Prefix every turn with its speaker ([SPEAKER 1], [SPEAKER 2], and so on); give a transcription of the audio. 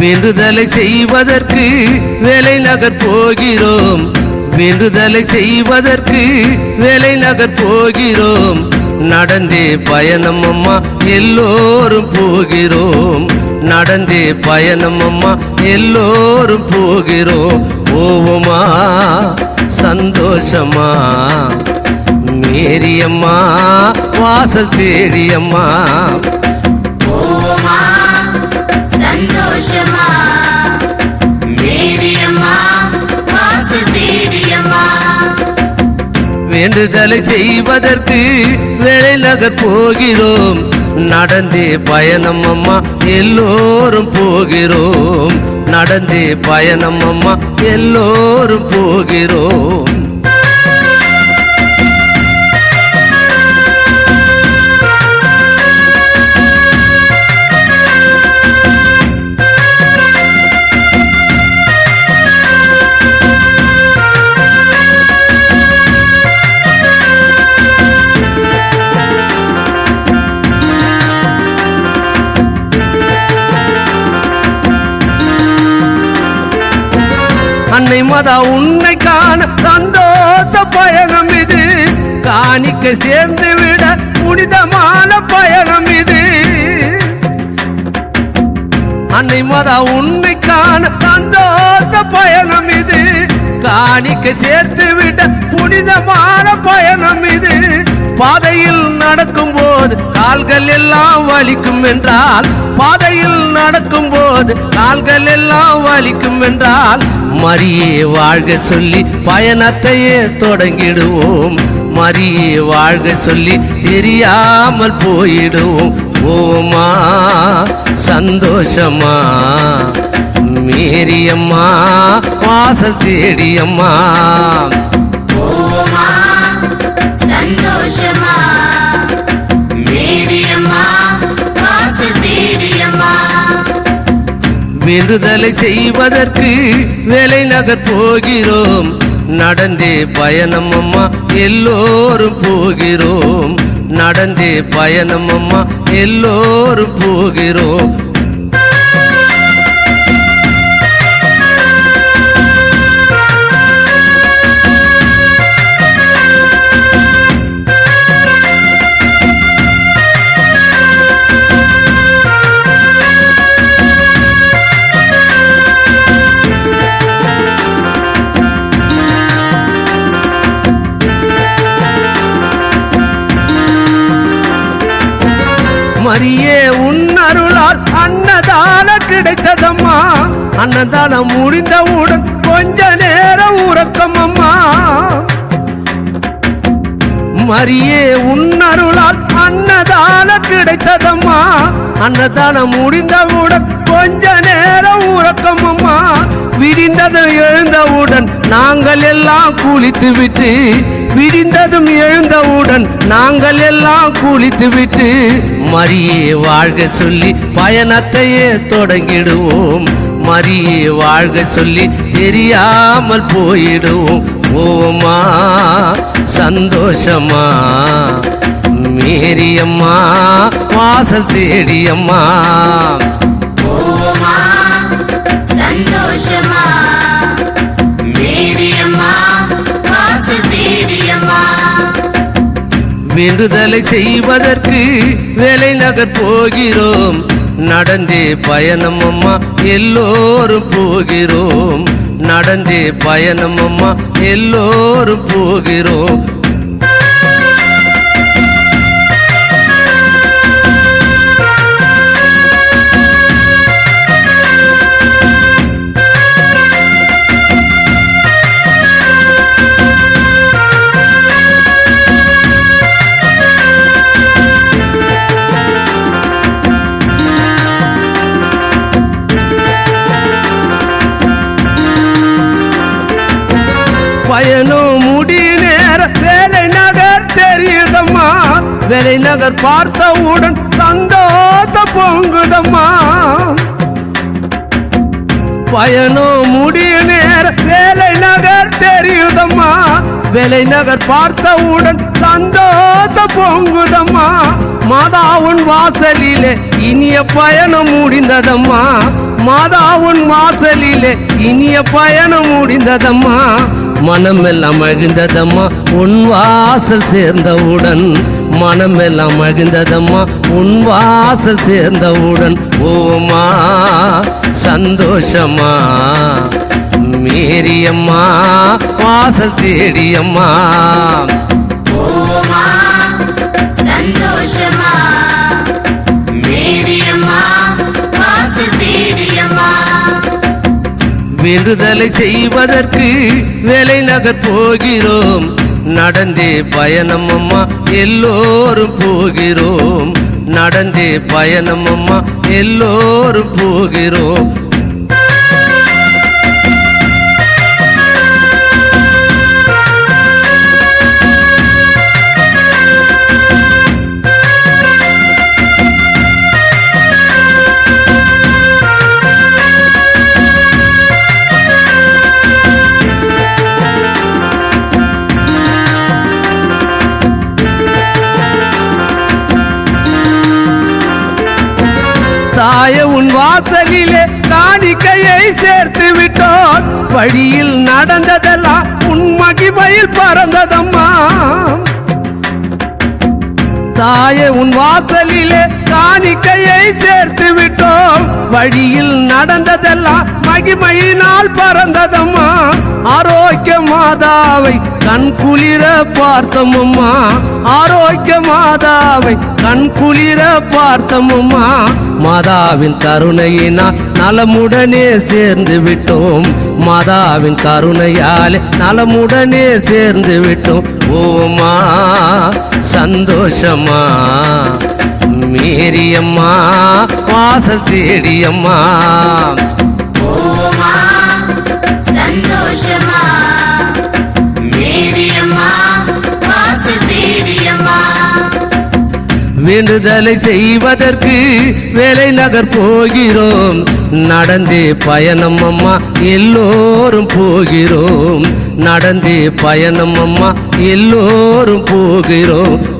[SPEAKER 1] வேண்டுதலை செய்வதற்கு வேலை நகர் போகிறோம் வேண்டுதலை செய்வதற்கு வேலை நகர் போகிறோம் நடந்தே பயணம் அம்மா எல்லோரும் போகிறோம். நடந்தே பயணம் அம்மா எல்லோரும் போகிறோம். போவோமா? சந்தோஷமா? மேரியம்மா வாசல் தேடியம்மா.
[SPEAKER 2] சந்தோஷமா? மேரியம்மா வாசு தேடியம்மா.
[SPEAKER 1] வேண்டுதலை செய்வதற்கு வேலை நகர் போகிறோம். நடந்தே பயணம் அம்மா எல்லோரும் போகிறோம். நடந்தே பயணம் அம்மா எல்லோரும் போகிறோம். அன்னை மதா உன்னை காண சந்தோஷ பயணம் இது. காணிக்க சேர்ந்து விட புனிதமான பயணம் இது. அன்னை மதா உன்னை காண சந்தோஷ பயணம் இது. காணிக்க சேர்த்து விட புனிதமான பயணம் இது. பாதையில் நடக்கும் போது கால்கள் எல்லாம் வலிக்கும் என்றால் பாதையில் நடக்கும் போது கால்கள் எல்லாம் வலிக்கும் என்றால் மரியே வாழ்க சொல்லி பயணத்தையே தொடங்கிடுவோம். மரியே வாழ்க சொல்லி தெரியாமல் போயிடுவோம். ஓமா சந்தோஷமா? மேரியம்மா? வாசல் தேடியம்மா?
[SPEAKER 2] சந்தோஷமா? மேரியம்மா வாசு தேடியம்மா.
[SPEAKER 1] விடுதலை செய்வதற்கு வேலை நகர் போகிறோம். நடந்தே பயணம் அம்மா எல்லோரும் போகிறோம். நடந்தே பயணம் அம்மா எல்லோரும் போகிறோம். அரியே உன் அருளால் அன்னதான கிடைத்ததம்மா. அன்னதானம் முடிந்தவுடன் கொஞ்ச நேரம் உறக்கம் அம்மா. மரியே உன் அருளால் அன்னதான கிடைத்ததம்மா. அன்னதானம் முடிந்தவுடன் கொஞ்ச நேரம் உறக்கம் அம்மா. விடிந்ததும் எழுந்தவுடன் நாங்கள் எல்லாம் குளித்து விட்டு விடிந்ததும் எழுந்தவுடன் நாங்கள் எல்லாம் குளித்து விட்டு மரியே வாழ்க சொல்லி பயணத்தையே தொடங்கிடுவோம். மரியே வாழ்க சொல்லி தெரியாமல் போயிடுவோம். ஓமா சந்தோஷமா? மேரியம்மா வாசல் தேடியம்மா?
[SPEAKER 2] சந்தோஷமா?
[SPEAKER 1] விடுதலை செய்வதற்கு வேலை நகர் போகிறோம். நடந்தே பயணம் அம்மா எல்லோரும் போகிறோம். நடந்தே பயணம் அம்மா எல்லோரும் போகிறோம். பயணம் முடி நேர வேலை நகர் தெரியுதம்மா. வேலை நகர் பார்த்தவுடன் சந்தோஷ பொங்குதம்மா. பயணம் முடிய நேர வேலை நகர் தெரியுதம்மா. வேலை நகர் பார்த்தவுடன் சந்தோஷ பொங்குதம்மா. மாதாவுன் வாசலிலே இனிய பயணம் முடிந்ததம்மா. மாதா வாசலிலே இனிய பயணம் முடிந்ததம்மா. மனமெல்லாம் மகிழ்ந்ததம்மா உன் வாசல் சேர்ந்தவுடன். மனமெல்லாம் மகிழ்ந்ததம்மா உன் வாசல் சேர்ந்தவுடன். ஓமா சந்தோஷமா? மேரியம்மா வாசல் தேடியம்மா. விடுதலை செய்வதற்கு வேலை நகர் போகிறோம். நடந்தே பயணம் அம்மா எல்லோரும் போகிறோம். நடந்தே பயணம் அம்மா எல்லோரும் போகிறோம். வாசலிலே காணிக்கையை சேர்த்து விட்டோம் வழியில் நடந்ததெல்லாம் உன் மகிமையில் பறந்ததம்மா. தாயே உன் வாசலிலே காணிக்கையை சேர்த்து விட்டோம் வழியில் நடந்ததெல்லாம் மகிமையினால் பறந்ததம்மா. ஆரோக்கிய மாதாவை கண் குளிர பார்த்தோமம்மா. ஆரோக்கிய மாதாவை கண் குளிர பார்த்தோமம்மா. மாதாவின் கருணையினால் நலமுடனே சேர்ந்து விட்டோம் மாதாவின் கருணையாலே நலமுடனே சேர்ந்து விட்டோம் ஓமா சந்தோஷமா? மேரியம்மா வாசல் தேடியம்மா.
[SPEAKER 2] சந்தோஷமா? மேரியம்மா வாசல் தேடியம்மா.
[SPEAKER 1] வேண்டுதலை செய்வதற்கு வேலை நகர் போகிறோம். நடந்தே பயணம் அம்மா எல்லோரும் போகிறோம். நடந்தே பயணம் அம்மா எல்லோரும் போகிறோம்.